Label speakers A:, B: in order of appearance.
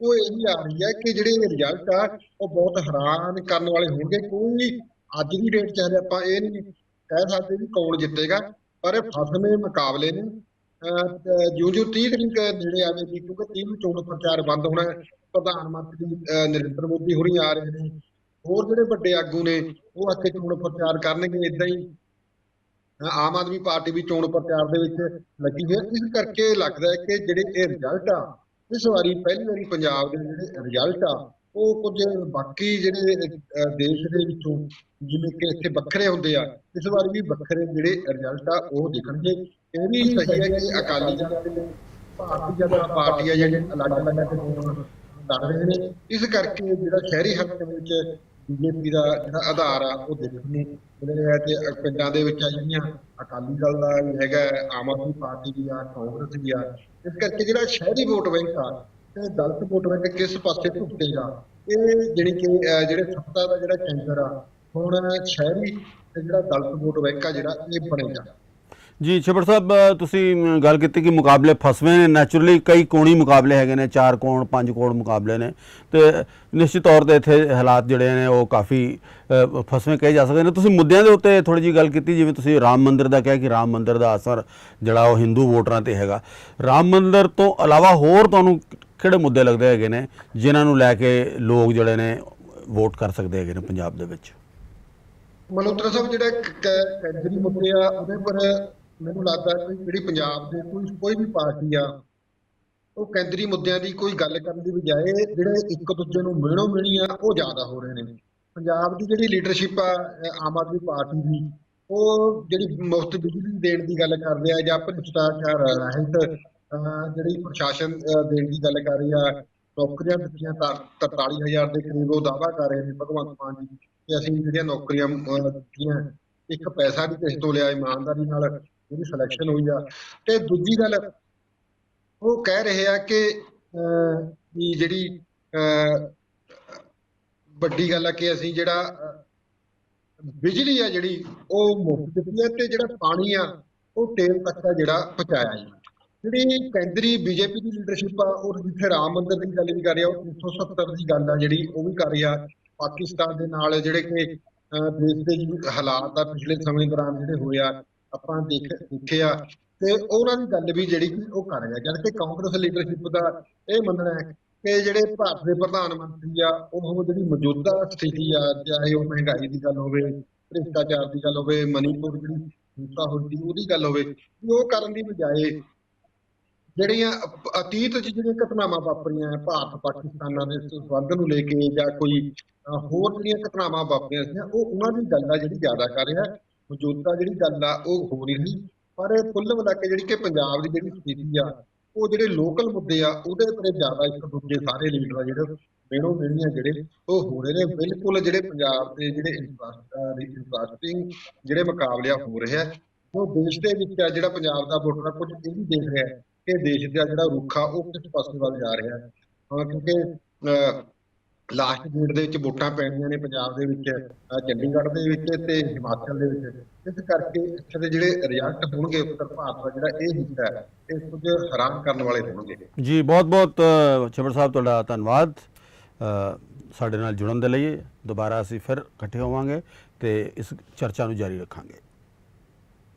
A: ਉਹ ਇਹੀ ਆ ਰਹੀ ਹੈ ਕਿ ਜਿਹੜੇ ਰਿਜ਼ਲਟ ਆ ਉਹ ਬਹੁਤ ਹੈਰਾਨ ਕਰਨ ਵਾਲੇ ਹੋਣਗੇ। ਕੋਈ ਅੱਜ ਦੀ ਡੇਟ 'ਚ ਆਪਾਂ ਇਹ ਨਹੀਂ ਕਹਿ ਸਕਦੇ ਵੀ ਕੌਣ ਜਿੱਤੇਗਾ ਪਰ ਫਸਵੇਂ ਮੁਕਾਬਲੇ ਨੇ। ਜਿਉਂ ਜਿਉਂ 30 ਤਰੀਕ ਨੇੜੇ ਆਵੇਗੀ ਕਿਉਂਕਿ 30 ਨੂੰ ਚੋਣ ਪ੍ਰਚਾਰ ਬੰਦ ਹੋਣਾ ਪ੍ਰਧਾਨ ਮੰਤਰੀ ਅਹ, ਨਰਿੰਦਰ ਮੋਦੀ ਹੋਰੀ ਆ ਰਹੇ ਨੇ। ਹੋਰ ਜਿਹੜੇ ਵੱਡੇ ਆਗੂ ਨੇ ਉਹ ਅੱਗੇ ਚੋਣ ਪ੍ਰਚਾਰ ਕਰਨਗੇ ਇਦਾਂ ਹੀ। ਆਮ ਆਦਮੀ ਪਾਰਟੀ ਵੀ ਚੋਣ ਪ੍ਰਚਾਰ ਦੇ ਵਿੱਚ ਲੱਗੀ ਹੈ। ਇਸ ਕਰਕੇ ਲੱਗਦਾ ਹੈ ਕਿ ਜਿਹੜੇ ਇਹ ਰਿਜ਼ਲਟ ਆ ਇਸ ਵਾਰੀ ਪਹਿਲੀ ਵਾਰੀ ਪੰਜਾਬ ਦੇ ਜਿਹੜੇ ਰਿਜ਼ਲਟ ਆ ਉਹ ਕੁਝ ਬਾਕੀ ਜਿਹੜੇ ਦੇਸ਼ ਦੇ ਵਿੱਚੋਂ ਜਿਵੇਂ ਕਿ ਇੱਥੇ ਵੱਖਰੇ ਹੁੰਦੇ ਆ ਇਸ ਵਾਰੀ ਵੀ ਵੱਖਰੇ ਜਿਹੜੇ ਰਿਜ਼ਲਟ ਆ ਉਹ ਦਿਖਣਗੇ। ਇਹ ਵੀ ਸਹੀ ਹੈ ਕਿ ਅਕਾਲੀ ਦਲ ਤੇ ਭਾਰਤੀ ਜਨਤਾ ਪਾਰਟੀ ਆ ਜਿਹੜੇ ਅਲੱਗ-ਅਲੱਗ ਚੋਣ ਲੜ ਰਹੇ ਨੇ ਇਸ ਕਰਕੇ ਜਿਹੜਾ ਸ਼ਹਿਰੀ ਹਲਕੇ ਦੇ ਵਿੱਚ ਬੀਜੇਪੀ ਦਾ ਜਿਹੜਾ ਆਧਾਰ ਆ, ਉਹ ਦੇਖਣ ਨੂੰ ਮਿਲ ਤੇ ਪਿੰਡਾਂ ਦੇ ਵਿੱਚ ਆ ਜਿਹੜੀਆਂ ਅਕਾਲੀ ਦਲ ਦਾ ਵੀ ਹੈਗਾ ਆਮ ਆਦਮੀ ਪਾਰਟੀ ਦੀ ਆ, ਕਾਂਗਰਸ ਦੀ ਆ। ਇਸ ਕਰਕੇ ਜਿਹੜਾ ਸ਼ਹਿਰੀ ਵੋਟ ਬੈਂਕ ਆ ਤੇ ਦਲਤ ਵੋਟ ਬੈਂਕ ਕਿਸ ਪਾਸੇ ਝੁਕੇਗਾ? ਇਹ ਜਿਹੜੀ ਕਿ ਜਿਹੜੇ ਸੱਤਾ ਦਾ ਜਿਹੜਾ ਕੇਂਦਰ ਆ, ਹੁਣ ਸ਼ਹਿਰੀ ਤੇ ਜਿਹੜਾ ਦਲਤ ਵੋਟ ਬੈਂਕ ਆ ਜਿਹੜਾ, ਇਹ ਬਣੇਗਾ।
B: ਜੀ ਛਬੜ ਸਾਹਿਬ ਤੁਸੀਂ ਗੱਲ ਕੀਤੀ ਕਿ ਮੁਕਾਬਲੇ ਫਸਵੇਂ ਨੇ। ਨੈਚੁਰਲੀ ਕਈ ਕੋਣੀ ਮੁਕਾਬਲੇ ਹੈਗੇ ਨੇ, ਚਾਰ ਕੋਣ, ਪੰਜ ਕੋਣ ਮੁਕਾਬਲੇ ਨੇ। ਤੇ ਨਿਸ਼ਚਿਤ ਤੌਰ ਤੇ ਇੱਥੇ ਹਾਲਾਤ ਜਿਹੜੇ ਨੇ, ਉਹ ਕਾਫੀ ਫਸਵੇਂ ਕਹੇ ਜਾ ਸਕਦੇ ਨੇ। ਤੁਸੀਂ ਮੁੱਦਿਆਂ ਦੇ ਉੱਤੇ ਥੋੜੀ ਜੀ ਗੱਲ ਕੀਤੀ, ਜਿਵੇਂ ਤੁਸੀਂ ਰਾਮ ਮੰਦਿਰ ਦਾ ਕਿਹਾ ਕਿ ਰਾਮ ਮੰਦਿਰ ਦਾ ਅਸਰ ਜਿਹੜਾ ਉਹ ਹਿੰਦੂ ਵੋਟਰਾਂ ਤੇ ਹੈਗਾ। ਰਾਮ ਮੰਦਿਰ ਤੋਂ ਇਲਾਵਾ ਹੋਰ ਤੁਹਾਨੂੰ ਕਿਹੜੇ ਮੁੱਦੇ ਲੱਗਦੇ ਹੈਗੇ ਨੇ, ਜਿਨ੍ਹਾਂ ਨੂੰ ਲੈ ਕੇ ਲੋਕ ਜਿਹੜੇ ਨੇ, ਵੋਟ ਕਰ ਸਕਦੇ ਹੈਗੇ ਨੇ ਪੰਜਾਬ ਦੇ ਵਿੱਚ?
A: ਮਲਹੋਤਰਾ ਸਾਹਿਬ, ਜਿਹੜਾ ਕੇਂਦਰੀ ਮੁੱਦੇ ਆ, ਉਹਦੇ ਪਰ ਮੈਨੂੰ ਲੱਗਦਾ ਕਿ ਜਿਹੜੀ ਪੰਜਾਬ ਦੇ ਕੋਈ ਕੋਈ ਵੀ ਪਾਰਟੀ ਆ, ਉਹ ਕੇਂਦਰੀ ਮੁੱਦਿਆਂ ਦੀ ਕੋਈ ਗੱਲ ਕਰਨ ਦੀ ਬਜਾਏ ਜਿਹੜੇ ਇੱਕ ਦੂਜੇ ਨੂੰ ਮਿਹਣੋ ਮਿਹਣੀ ਆ ਉਹ ਜ਼ਿਆਦਾ ਹੋ ਰਹੇ ਨੇ। ਪੰਜਾਬ ਦੀ ਜਿਹੜੀ ਲੀਡਰਸ਼ਿਪ ਆ ਆਮ ਆਦਮੀ ਪਾਰਟੀ ਦੀ, ਉਹ ਜਿਹੜੀ ਮੁਫਤ ਬਿਜਲੀ ਦੇਣ ਦੀ ਗੱਲ ਕਰ ਰਿਹਾ ਜਾਂ ਭ੍ਰਿਸ਼ਟਾਚਾਰ ਰਹਿਤ, ਅਹ ਜਿਹੜੀ ਪ੍ਰਸ਼ਾਸਨ ਦੇਣ ਦੀ ਗੱਲ ਕਰ ਰਹੀ ਆ, ਨੌਕਰੀਆਂ ਦਿੱਤੀਆਂ ਤਾਂ 43000 ਦੇ ਕਰੀਬ ਉਹ ਦਾਅਵਾ ਕਰ ਰਹੇ ਨੇ ਭਗਵੰਤ ਮਾਨ ਜੀ, ਕਿ ਅਸੀਂ ਜਿਹੜੀਆਂ ਨੌਕਰੀਆਂ ਦਿੱਤੀਆਂ, ਇੱਕ ਪੈਸਾ ਵੀ ਕਿਸੇ ਤੋਂ ਲਿਆ, ਇਮਾਨਦਾਰੀ ਨਾਲ ਜਿਹੜੀ ਸਿਲੈਕਸ਼ਨ ਹੋਈ ਆ। ਤੇ ਦੂਜੀ ਗੱਲ ਉਹ ਕਹਿ ਰਹੇ ਆ ਕਿ ਅਹ, ਵੀ ਜਿਹੜੀ ਅਹ, ਵੱਡੀ ਗੱਲ ਆ ਕਿ ਅਸੀਂ ਜਿਹੜਾ ਬਿਜਲੀ ਆ ਜਿਹੜੀ ਉਹ ਮੁਫਤ ਦਿੱਤੀ ਹੈ ਤੇ ਜਿਹੜਾ ਪਾਣੀ ਆ ਉਹ ਟੇਲ ਤੱਕ ਦਾ ਜਿਹੜਾ ਪਹੁੰਚਾਇਆ ਜੀ। ਜਿਹੜੀ ਕੇਂਦਰੀ ਬੀਜੇਪੀ ਦੀ ਲੀਡਰਸ਼ਿਪ ਆ ਉਹ ਜਿੱਥੇ ਰਾਮ ਮੰਦਿਰ ਦੀ ਗੱਲ ਵੀ ਕਰ ਰਿਹਾ ਉਹ 370 ਦੀ ਗੱਲ ਆ ਜਿਹੜੀ ਉਹ ਵੀ ਕਰ ਰਿਹਾ। ਪਾਕਿਸਤਾਨ ਦੇ ਨਾਲ ਜਿਹੜੇ ਕਿ ਅਹ, ਦੇਸ਼ ਦੇ ਹਾਲਾਤ ਆ ਪਿਛਲੇ ਸਮੇਂ ਦੌਰਾਨ ਜਿਹੜੇ ਹੋਏ ਆ ਆਪਾਂ ਦੇਖ ਦੇਖੇ ਆ ਤੇ ਉਹਨਾਂ ਦੀ ਗੱਲ ਵੀ ਜਿਹੜੀ ਕਿ ਉਹ ਕਰ ਰਿਹਾ। ਜਦ ਕਿ ਕਾਂਗਰਸ ਲੀਡਰਸ਼ਿਪ ਦਾ ਇਹ ਮੰਨਣਾ ਹੈ ਕਿ ਜਿਹੜੇ ਭਾਰਤ ਦੇ ਪ੍ਰਧਾਨ ਮੰਤਰੀ ਆ ਉਹ ਜਿਹੜੀ ਮੌਜੂਦਾ ਸਥਿਤੀ ਆ ਚਾਹੇ ਉਹ ਮਹਿੰਗਾਈ ਦੀ ਗੱਲ ਹੋਵੇ ਭ੍ਰਿਸ਼ਟਾਚਾਰ ਦੀ ਗੱਲ ਹੋਵੇ ਮਨੀਪੁਰ ਜਿਹੜੀ ਹਿੰਸਾ ਸੀ ਉਹਦੀ ਗੱਲ ਹੋਵੇ ਉਹ ਕਰਨ ਦੀ ਬਜਾਏ ਜਿਹੜੀਆਂ ਅਤੀਤ 'ਚ ਜਿਹੜੀਆਂ ਘਟਨਾਵਾਂ ਵਾਪਰੀਆਂ ਭਾਰਤ ਪਾਕਿਸਤਾਨਾਂ ਦੇ ਸੰਬੰਧ ਨੂੰ ਲੈ ਕੇ ਜਾਂ ਕੋਈ ਹੋਰ ਜਿਹੜੀਆਂ ਘਟਨਾਵਾਂ ਵਾਪਰੀਆਂ ਸੀ ਉਹ ਉਹਨਾਂ ਦੀ ਗੱਲ ਆ ਜਿਹੜੀ ਜ਼ਿਆਦਾ ਕਰ ਰਿਹਾ। ਮੌਜੂਦਾ ਜਿਹੜੀ ਗੱਲ ਆ ਉਹ ਹੋ ਨਹੀਂ ਰਹੀ ਪਰ ਇਹ ਕੁੱਲ ਮਿਲਾ ਕੇ ਜਿਹੜੀ ਕਿ ਪੰਜਾਬ ਦੀ ਜਿਹੜੀ ਸਥਿਤੀ ਆ ਉਹ ਜਿਹੜੇ ਲੋਕਲ ਮੁੱਦੇ ਆ ਉਹਦੇ ਉੱਤੇ ਜ਼ਿਆਦਾ ਇੱਕ ਦੂਜੇ ਸਾਰੇ ਲੀਡਰ ਆ ਜਿਹੜੇ ਮੇਣੋ ਮੇਣੀਆਂ ਜਿਹੜੇ ਉਹ ਹੋ ਰਹੇ ਨੇ। ਬਿਲਕੁਲ ਜਿਹੜੇ ਪੰਜਾਬ ਦੇ ਜਿਹੜੇ ਇੰਟਰਸਟਿੰਗ ਜਿਹੜੇ ਮੁਕਾਬਲਿਆਂ ਹੋ ਰਿਹਾ ਉਹ ਦੇਸ਼ ਦੇ ਵਿੱਚ ਆ ਜਿਹੜਾ ਪੰਜਾਬ ਦਾ ਵੋਟਰ ਆ ਕੁਝ ਇਹ ਵੀ ਦੇਖ ਰਿਹਾ ਕਿ ਦੇਸ਼ ਦਾ ਜਿਹੜਾ ਰੁੱਖ ਆ ਉਹ ਕਿਸ ਪਾਸੇ ਵੱਲ ਜਾ ਰਿਹਾ ਹੈ। ਹਾਂ, ਕਿਉਂਕਿ ਲਾਸਟ ਡੇਟ ਦੇ ਵਿੱਚ ਵੋਟਾਂ ਪੈਣੀਆਂ ਨੇ ਪੰਜਾਬ ਦੇ ਵਿੱਚ ਚੰਡੀਗੜ੍ਹ ਦੇ ਵਿੱਚ ਤੇ ਹਿਮਾਚਲ ਦੇ ਵਿੱਚ। ਇਸ ਕਰਕੇ ਇੱਥੇ ਦੇ ਜਿਹੜੇ ਰਿਜ਼ਲਟ ਹੋਣਗੇ ਉੱਤਰ ਭਾਰਤ ਦਾ ਜਿਹੜਾ ਇਹ ਹਿੱਸਾ ਹੈ, ਇਹ ਕੁਝ ਹੈਰਾਨ ਕਰਨ ਵਾਲੇ ਹੋਣਗੇ।
B: ਜੀ ਬਹੁਤ ਬਹੁਤ ਛਬਰ ਸਾਹਿਬ, ਤੁਹਾਡਾ ਧੰਨਵਾਦ। ਸਾਡੇ ਨਾਲ ਜੁੜਨ ਦੇ ਲਈ ਦੁਬਾਰਾ ਅਸੀਂ ਫਿਰ ਇਕੱਠੇ ਹੋਵਾਂਗੇ ਤੇ ਇਸ ਚਰਚਾ ਨੂੰ ਜਾਰੀ ਰੱਖਾਂਗੇ।